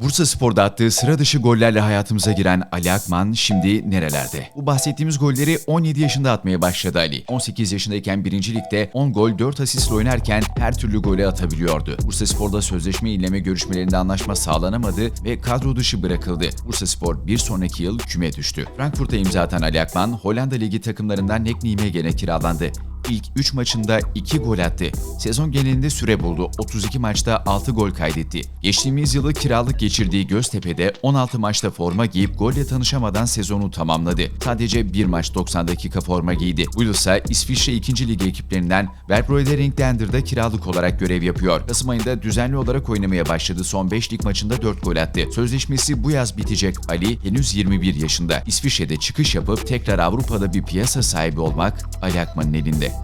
Bursa Spor'da attığı sıra dışı gollerle hayatımıza giren Ali Akman şimdi nerelerde? Bu bahsettiğimiz golleri 17 yaşında atmaya başladı Ali. 18 yaşındayken 1. Lig'de 10 gol 4 asistle oynarken her türlü golü atabiliyordu. Bursa Spor'da sözleşme yenileme görüşmelerinde anlaşma sağlanamadı ve kadro dışı bırakıldı. Bursa Spor bir sonraki yıl küme düştü. Frankfurt'a imza atan Ali Akman, Hollanda Ligi takımlarından Nek Nijmegen'e kiralandı. İlk 3 maçında 2 gol attı. Sezon genelinde süre buldu. 32 maçta 6 gol kaydetti. Geçtiğimiz yılı kiralık geçirdiği Göztepe'de 16 maçta forma giyip golle tanışamadan sezonu tamamladı. Sadece bir maç 90 dakika forma giydi. Bu yıl ise İsviçre 2. Lig ekiplerinden Verbroede Ringlander'da kiralık olarak görev yapıyor. Kasım ayında düzenli olarak oynamaya başladı. Son 5 lig maçında 4 gol attı. Sözleşmesi bu yaz bitecek Ali henüz 21 yaşında. İsviçre'de çıkış yapıp tekrar Avrupa'da bir piyasa sahibi olmak Ali Akman'ın elinde.